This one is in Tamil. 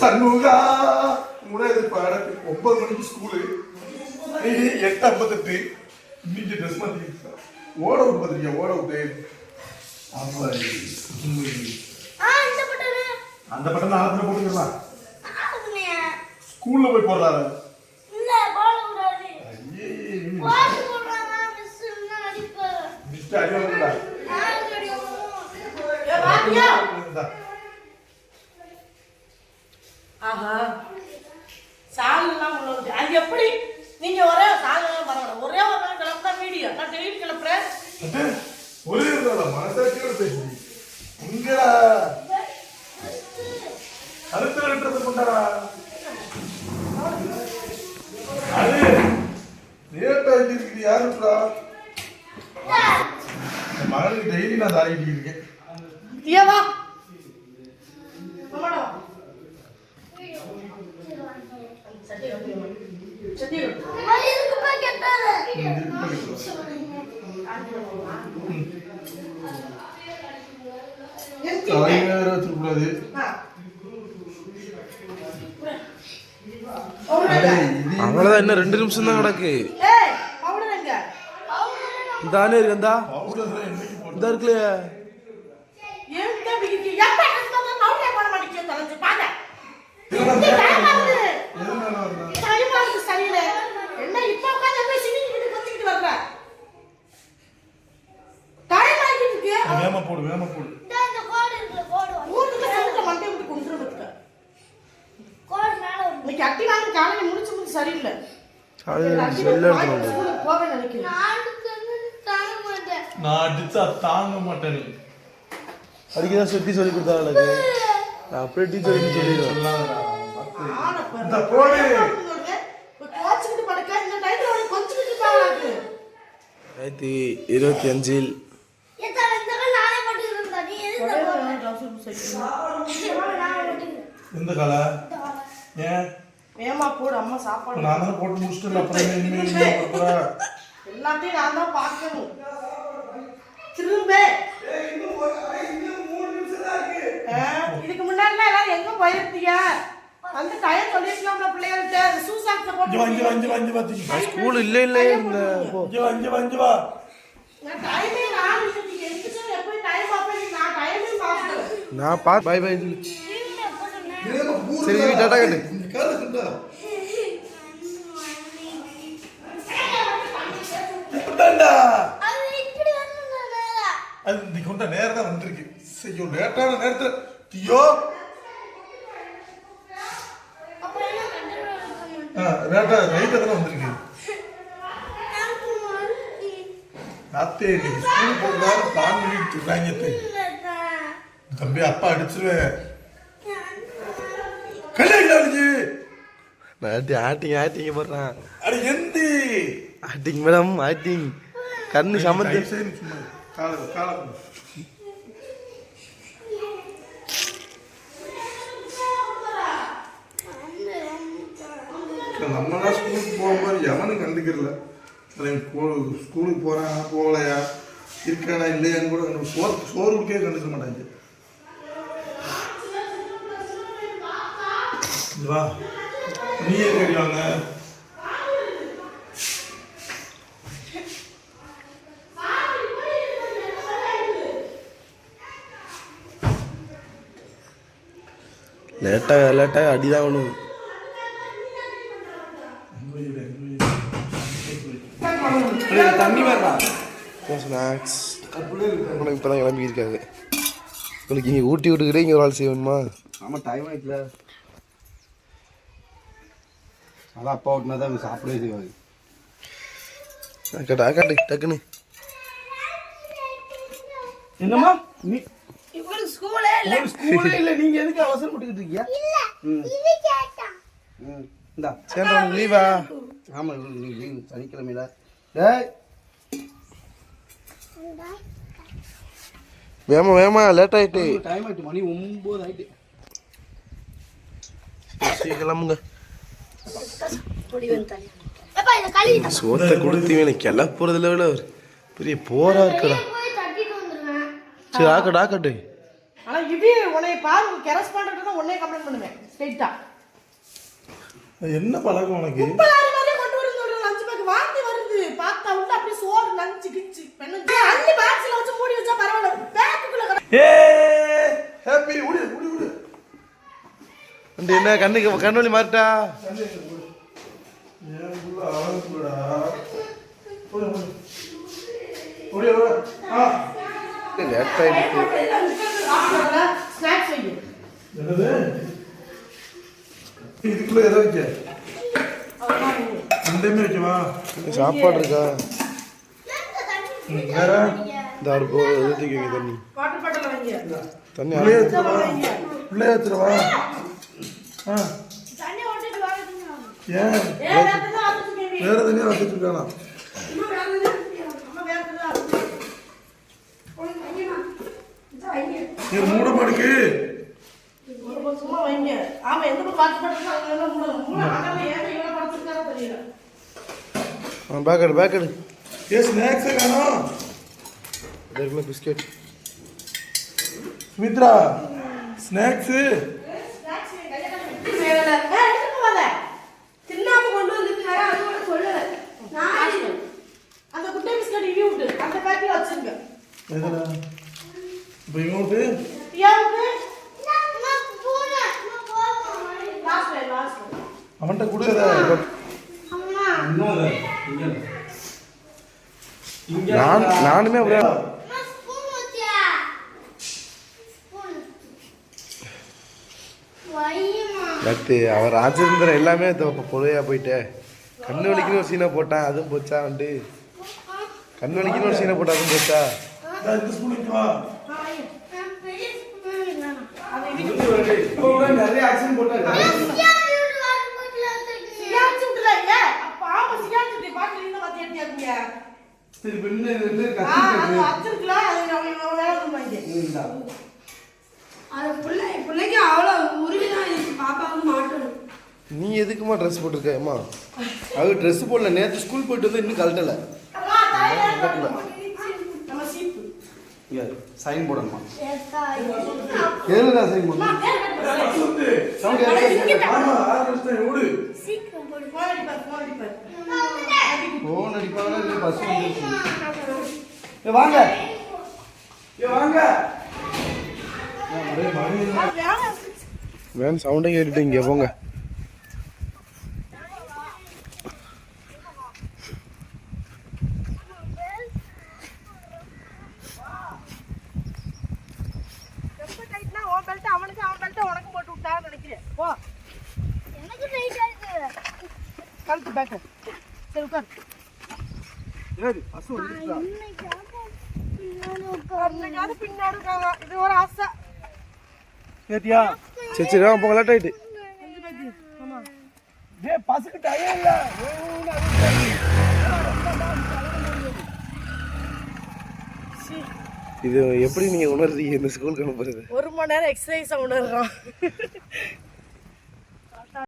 சண்முகா உங்களை எதிர்பார ஒன்பது மணிக்கு ஸ்கூலு நீ எட்டு ஐம்பத்தெட்டு. இன்னைக்கு ட்ரெஸ் மாற்றிக்கிட்டு ஓட விட்டு பார்த்துருக்கியா ஓட விட்டு. அந்த பட்டம் நாளத்துல போட்டுக்கலாம் ஸ்கூல்ல போய் போடுறாரு. இல்ல போட கூடாது ஐயே போட்டு போடுறாங்க மிஸ் என்ன அடிப்பு மிஸ்டர் அடிவாங்கடா நான் தெரியும் ஆஹா. சாலெல்லாம் உள்ளது அது எப்படி? நீங்க ஒரே சாலெல்லாம் பரவாயில்ல ஒரே ஒரு நாள் கிளம்புனா வீடியோ. நான் டெய்லி கிளப்புறேன். ஒரே இருந்தா மனசாட்சியோட பேசுறீங்க உங்களா அடுத்த ரெண்டு கொண்டாடா அது லேட்டா என் மகனுக்கு டெய்லி நான் தாரிட்டு இருக்கேன். அவ்வளோதான் இன்னும் ரெண்டு நிமிஷம் தான் கிடக்கு? இதானே இருக்கு இந்தா. powder தான் என்னைக்கு போட்டு இந்த இருக்குல்லையே எங்க பிடிக்கு? எப்ப எனக்கு வந்து பவுடரே போட மாட்டேங்குது, தொலைஞ்சு பாரு. இதெல்லாம் இது time ஆகுது. எதனால வந்தா? time ஆகுது, சரியில்லை. என்ன இப்ப உட்கார்ந்து அப்படியே சினிங்கிட்டு கொஞ்சிக்கிட்டு வர்ற? time ஆகிட்டு இருக்கு. வேகமா போடு வேகமா போடு இந்த இந்த கோடு இருக்குல்ல கோடு வந்து. ஊருக்கு செலுத்த மண்டையை விட்டு கொண்டுட்டு வந்துருக்க. கோடு மேல ஒரு இன்னைக்கு அட்டி காலையில முடிச்சு முடிச்சு சரியில்லை. நான் அடிச்சா தாங்க மாட்டேன். அதுக்கு தான் சுத்தி சொல்லி கொடுத்தாங்க நான் அப்படியே டீச்சர் சொல்லிடுவேன். இந்த போடு. கோச்சுக்கிட்டு படுக்க இந்த டைம்ல அவனுக்கு கொஞ்சிக்கிட்டு இருப்பாங்க ஆயிரத்தி இருபத்தி அஞ்சில் எத்தனை இந்த கால் நானே போட்டுக்கிறேன் நீ எதுக்கு இந்த போடுற? நானே போட்டுக்கிறேன் எந்த கால ஏன் வேமா போடு அம்மா சாப்பாடு நான் தானே போட்டு முடிச்சுட்டு அப்புறம்? எல்லாத்தையும் நான் தான் பார்க்கணும் திரும்ப இதுக்கு முன்னாடி எல்லாரும் எங்க போயிருந்தீங்க வந்து டயம் சொல்லிருக்கலாம்ல பிள்ளைகள்கிட்ட ஷூ சாக்ஸ இங்க வா, இங்க வா, இங்க போட்டு வா, இங்க வா, தூக்கி. ஸ்கூல் இல்லை இல்லை இந்த போ இங்க வா, இங்க வா, இங்க வா. நான் டைமே நான் நீங்க எந்திரிச்சா எப்போ டைம் பார்ப்பேன் நான் டைமே பார்க்கல நான் பார்த்து பை பை சொல்லு டிவில போட்டுருந்தேன். இதெல்லாம் ஊர்ல சரி, இரு, டாடா கட்டு. அது இந்த கொண்ட நேரம் தான் வந்திருக்கு ஐயோ லேட்டான நேரத்துல. ஆ, லேட்டா ரைட்டா தானே வந்திருக்கு எனக்கு மறுபடி அத்தே இன்னைக்கு ஸ்கூல் போகலான்னு பிளான் பண்ணிட்டு இருக்காங்க. தம்பி அப்பா அடிச்சிருவேன். கல்யாணம் நான் ஆக்டிங் ஆக்டிங் போடுறேன். அட எந்தி? ஆக்டிங் மேடம் ஆக்டிங் கண்ணு சமத்து நம்மலாம் ஸ்கூலுக்கு போகும்போது எவனும் கண்டுக்கிறல. ஸ்கூலுக்கு போறான் போகலையா? இருக்கானா இல்லையான்னு கூட சோறு சோறுக்கே கண்டுக்க மாட்டாங்க. வா. நீயே கடி வாங்க. லேட்டாக லேட்டாக அடிதான் ஒன்று தண்ணி வேறா ஸ்நாக்ஸ்? உனக்கு இப்போ தான் கிளம்பி இருக்காது உனக்கு இங்கே ஊட்டி விட்டுக்கிட்டே இங்கே ஒரு ஆள் செய்யணுமா? ஆமாம் டைம் ஆயிட்டுல. அதான் அப்பா ஓட்டினா தான் சாப்பிடவே செய்வாங்க கட்டு காட்டு டக்குன்னு. என்னம்மா? நீ ஸ்கூலே இல்ல. ஸ்கூலே இல்லை நீங்கள் எதுக்கு அவசரப்பட்டுக்கிட்டு இருக்கியா ம். இது. ம் இந்தா. உனக்கு லீவா ஆமாம் நீ லீவ் சனிக்கிழமையில. டேய் வேமா வேமா லேட் ஆயிட்டு. டைம் ஆயிட்டு மணி ஒம்பது ஆயிட்டு. சரி, கிளம்புங்க. சோத்தை கொடுத்து எனக்கு கிளப்புறதுல விட ஒரு பெரிய போரா இருக்குடா. போய் தட்டிட்டு வந்துருவேன். சரி ஆக்கட்டு ஆக்கட்டு ஆனா இது உன்னை பாரு கெரஸ்பாண்டன்ட் தான் உன்னைய கம்ப்ளைண்ட் பண்ணுவேன். ஸ்ட்ரைட்டா. என்ன பழக்கம் உனக்கு? கொண்டு வரணும் சொல்றேன் லஞ்ச் பேக் வாந்தி வருது. பார்த்தா உள்ள அப்படியே சோறு லஞ்ச் கிச்சு பெண்ணு அள்ளி பாக்ஸ்ல வச்சு மூடி வச்சா பரவாயில்ல. பேக்குக்குள்ள ஏ ஹாப்பி விடு விடு விடு வந்து என்ன கண்ணுக்கு கண்ணொலி மாறிட்டா? லேட் ஆயிடுச்சு இதுக்குள்ள எதை வைக்க. ரெண்டுமே வைக்கவா சாப்பாடு இருக்கா? வேற? இந்த ஒரு போ- தண்ணி. தண்ணி பிள்ளைய ஆறு- எடுத்துருவா பிள்ளைய எடுத்துருவா ஆ தண்ணி ஓட்டிட்டு வாங்க ஏன்? வேற தனியாக வச்சுட்டு இருக்கானா மூட மாடுக்கு சும்மா வைங்க. ஆமா எந்த பக்கம் வாட்டர் பாட்டில் அங்க எல்லாம் மூட. மூட அங்க ஏன் இவ்வளவு படுத்துருக்காரோ தெரியல. ஆ பேக் எடு பேக் எடு. ஏ ஸ்நாக்ஸே காணோம் பிஸ்கெட். சுமித்ரா ஸ்நாக்ஸு அவன்கிட்ட கொடுக்குற நான் நானுமே அப்படியே பட்டு நேற்று uh, அவர் ராஜேந்திரன் எல்லாமே பொழுவையா போயிட்டேன் கண்ணு வலிக்குன்னு ஒரு சீனை போட்டான் அதுவும் போச்சா வந்து கண்ணு வலிக்குன்னு ஒரு சீனை போட்டா அதுவும் போச்சா? நிறைய ஆக்ஷன் போட்டாங்க பிள்ளைக்கு அவ்வளோ நீ எதுக்குமா ட்ரெஸ் போட்டிருக்க அம்மா அது ட்ரெஸ் போடல நேற்று ஸ்கூல் போயிட்டு வந்து இன்னும் கழட்டல. சைன் போடணுமா? எதுல சைன் போடணும். ஃபோன் அடிப்பாங்க இல்லை பஸ் வந்துருச்சு ஏ வாங்க. ஏ வாங்க. வேன் சவுண்டே கேட்டுட்டு இங்கே போங்க. ரொம்ப டைட்னா உன் பெல்ட் அவனுக்கு அவன் பெல்ட் உனக்கு போட்டு விட்டான்னு நினைக்கிறேன். போ. எனக்கு ரைட்டா இருக்கு. கழுத்து பேக்கு சரி உட்கார். உட்கார்ந்து இன்னைக்காவது பின்னாடி இருக்காங்க இது ஒரு ஆசை. கேட்டியா சரி சரி போங்க லேட் இல்ல? இது எப்படி நீங்க உணர்றீங்க? இந்த ஸ்கூலுக்கு அனுப்புறது. ஒரு மணி நேரம் எக்ஸசைஸ் உணர்றான்